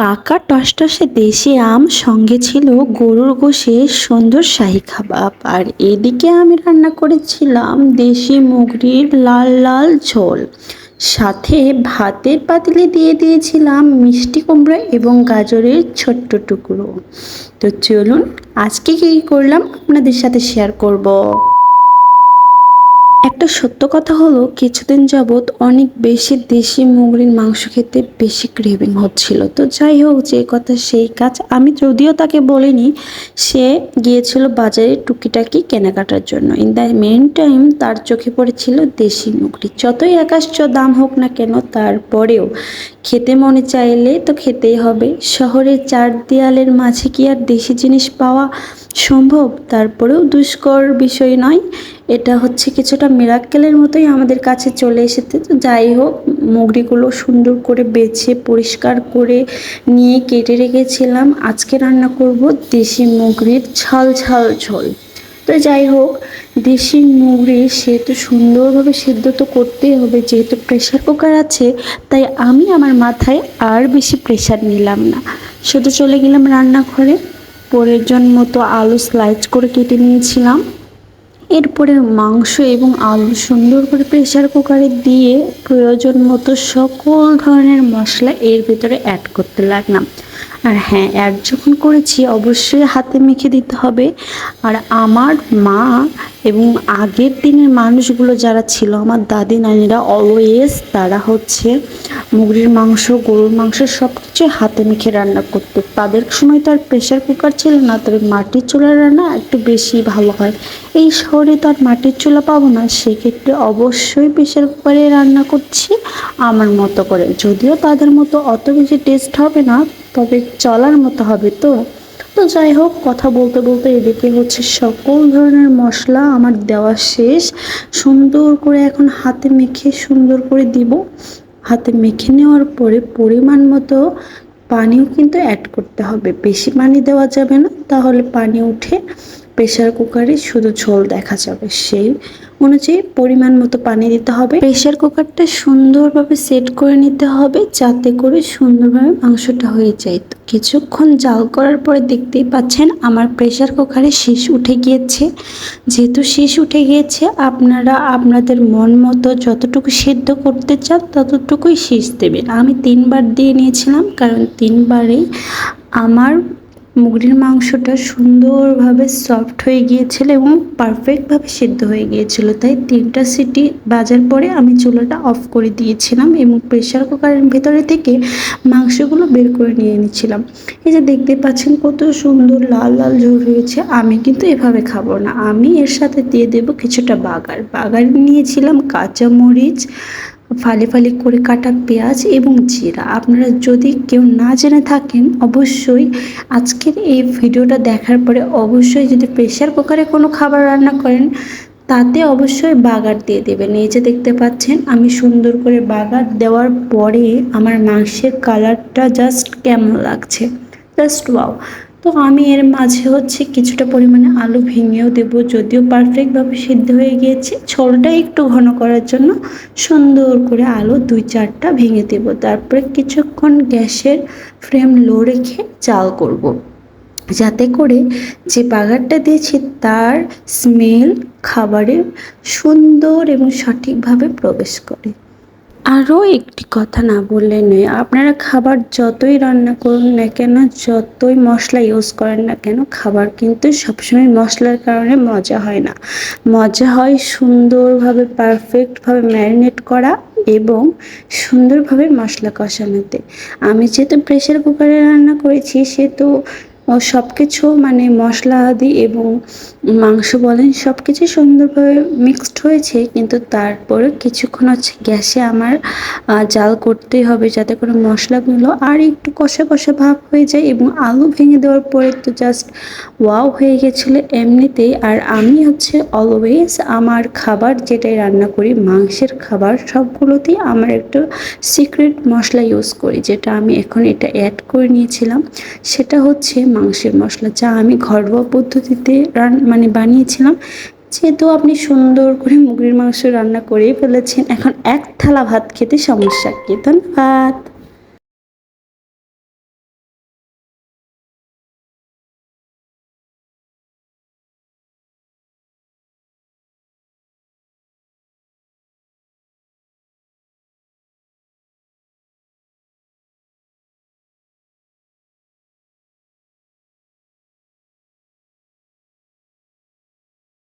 পাকা টসটসে দেশি আম, সঙ্গে ছিল গরুর গোশের সুন্দর শাহী কাবাব আর এদিকে আমি রান্না করেছিলাম দেশি মুগরির লাল লাল ঝোল। সাথে ভাতের পাতিলে দিয়ে দিয়েছিলাম মিষ্টি কুমড়া এবং গাজরের ছোট্ট টুকরো। তো চলুন, আজকে কী করলাম আপনাদের সাথে শেয়ার করব। একটা সত্য কথা হলো, কিছুদিন যাবৎ অনেক বেশি দেশি মুগরির মাংস খেতে বেশি ক্রেভিং হচ্ছিল। তো যাই হোক, যে কথা সেই কাজ। আমি যদিও তাকে বলিনি, সে গিয়েছিল বাজারে টুকিটাকি কেনাকাটার জন্য। ইন দ্য মেন টাইম তার চোখে পড়েছিল দেশি মুগরি যতই আকাশ্চ দাম হোক না কেন, তারপরেও খেতে মনে চাইলে তো খেতেই হবে। শহরের চার দেয়ালের মাঝে কি আর দেশি জিনিস পাওয়া সম্ভব? তারপরেও দুষ্কর বিষয় নয়। এটা হচ্ছে কিছুটা মিরাক্কেলের মতোই আমাদের কাছে চলে এসেছে। তো যাই হোক, মুগরিগুলো সুন্দর করে বেছে, পরিষ্কার করে নিয়ে কেটে রেখেছিলাম। আজকে রান্না করব দেশি মুগরির ঝাল ঝাল ঝোল। তো যাই হোক, দেশি মুগরি সেহেতু সুন্দরভাবে সিদ্ধ তো করতেই হবে, যেহেতু প্রেশার কুকার আছে, তাই আমি আমার মাথায় আর বেশি প্রেশার নিলাম না। শুধু চলে গেলাম রান্নাঘরে। প্রয়োজন মতো আলু স্লাইস করে কেটে নিয়েছিলাম। এরপরে মাংস এবং আলু সুন্দর করে প্রেশার কুকারে দিয়ে প্রয়োজন মতো সকল ধরনের মশলা এর ভিতরে অ্যাড করতে লাগলাম। আর হ্যাঁ অ্যাড যখন করেছি, অবশ্যই হাতে মেখে দিতে হবে। আর আমার মা এবং আগের দিনের মানুষগুলো যারা ছিল, আমার দাদি নানিরা অলওয়েজ তারা হচ্ছে মুগরির মাংস, গরুর মাংস সব কিছু হাতে মেখে রান্না করতো। তাদের সময় তো আর প্রেশার কুকার ছিল না, তবে মাটির চুলার রান্না একটু বেশি ভালো হয়। এই শহরে তো আর মাটির চুলা পাবো না, সেক্ষেত্রে অবশ্যই প্রেশার কুকারে রান্না করছি আমার মতো করে। যদিও তাদের মতো অত বেশি টেস্ট হবে না, তবে চলার মতো হবে তো। তো যাই হোক, কথা বলতে বলতে এদিকে হচ্ছে সকল ধরনের মশলা আমার দেওয়া শেষ। সুন্দর করে এখন হাতে মেখে সুন্দর করে দিব। হাতে মেখে নেওয়ার পরে পরিমাণ মতো পানিও কিন্তু অ্যাড করতে হবে। বেশি পানি দেওয়া যাবে না, তাহলে পানি উঠে প্রেশার কুকারে শুধু ঝোল দেখা যাবে। সেই অনুযায়ী পরিমাণ মতো পানি দিতে হবে। প্রেশার কুকারটা সুন্দরভাবে সেট করে নিতে হবে যাতে করে সুন্দরভাবে মাংসটা হয়ে যায়। তো কিছুক্ষণ জাল করার পরে দেখতেই পাচ্ছেন আমার প্রেশার কুকারে শীষ উঠে গিয়েছে। যেহেতু শীষ উঠে গিয়েছে, আপনারা আপনাদের মন মতো যতটুকু সেদ্ধ করতে চান ততটুকুই শীষ দেবেন। আমি তিনবার দিয়ে নিয়েছিলাম, কারণ তিনবারেই আমার মুগরির মাংসটা সুন্দরভাবে সফট হয়ে গিয়েছিল এবং পারফেক্টভাবে সিদ্ধ হয়ে গিয়েছিল। তাই তিনটা সিটি বাজার পরে আমি চুলাটা অফ করে দিয়েছিলাম এবং প্রেশার কুকারের ভেতরে থেকে মাংসগুলো বের করে নিয়ে নিচ্ছিলাম এই যে দেখতে পাচ্ছেন কত সুন্দর লাল লাল ঝোল হয়েছে, আমি কিন্তু এভাবে খাব না। আমি এর সাথে দিয়ে দেব কিছুটা বাগার। বাগার নিয়েছিলাম কাঁচা মরিচ ফালি ফালি করে কাটা পেঁয়াজ এবং জিরা। আপনারা যদি কেউ না জেনে থাকেন, অবশ্যই আজকের এই ভিডিওটা দেখার পরে অবশ্যই যদি প্রেশার কুকারে কোনো খাবার রান্না করেন, তাতে অবশ্যই বাগার দিয়ে দেবেন। এই যে দেখতে পাচ্ছেন, আমি সুন্দর করে বাগার দেওয়ার পরে আমার মাংসের কালারটা জাস্ট কেমন লাগছে। জাস্ট ওয়াও তো আমি এর মাঝে হচ্ছে কিছুটা পরিমাণে আলু ভেঙেও দেবো, যদিও পারফেক্টভাবে সিদ্ধ হয়ে গিয়েছে। ঝোলটা একটু ঘন করার জন্য সুন্দর করে আলু দুই চারটা ভেঙে দেব। তারপরে কিছুক্ষণ গ্যাসের ফ্লেম লো রেখে চাল করব। যাতে করে যে বাগারটা দিয়েছি তার স্মেল খাবারে সুন্দর এবং সঠিকভাবে প্রবেশ করে। আরও একটি কথা না বললে নয়, আপনারা খাবার যতই রান্না করুন না কেন, যতই মশলা ইউজ করেন না কেন, খাবার কিন্তু সবসময় মশলার কারণে মজা হয় না। মজা হয় সুন্দরভাবে পারফেক্টভাবে ম্যারিনেট করা এবং সুন্দরভাবে মশলা কষানোতে। আমি যেহেতু প্রেশার কুকারে রান্না করেছি, সেহেতু সব কিছু মানে মশলা আদি এবং মাংস বলেন সব কিছু সুন্দরভাবে মিক্সড হয়েছে, কিন্তু তারপরে কিছুক্ষণ হচ্ছে গ্যাসে আমার জাল করতেই হবে যাতে করে মশলাগুলো আর একটু কষা কষা ভাব হয়ে যায় এবং আলু ভেঙে দেওয়ার পরে তো জাস্ট ওয়াও হয়ে গেছিল এমনিতেই। আর আমি হচ্ছে অলওয়েজ আমার খাবার যেটাই রান্না করি, মাংসের খাবার সবগুলোতেই আমার একটু সিক্রেট মশলা ইউজ করি, যেটা আমি এখন এটা অ্যাড করে নিয়েছিলাম। সেটা হচ্ছে মাংসের মশলা যা আমি ঘরোয়া পদ্ধতিতে রান মানে বানিয়েছিলাম যেহেতু আপনি সুন্দর করে মুগরির মাংস রান্না করেই ফেলেছেন। এখন এক থালা ভাত খেতে সমস্যা কি? ধন্যবাদ।